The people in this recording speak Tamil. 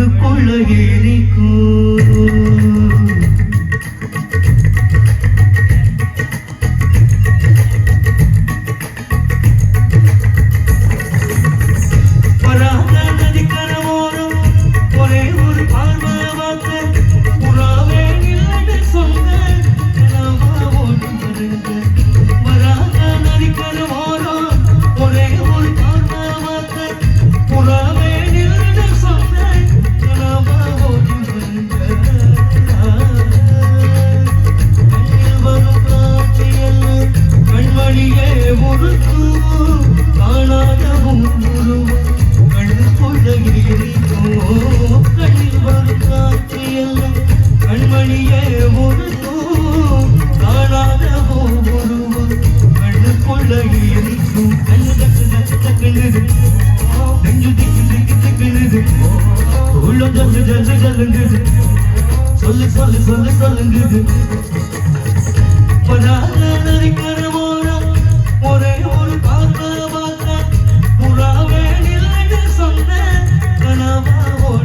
கண்ணுக்குள்ள சொல்லு சொல்லு சொல்லு சொல்லுங்குது.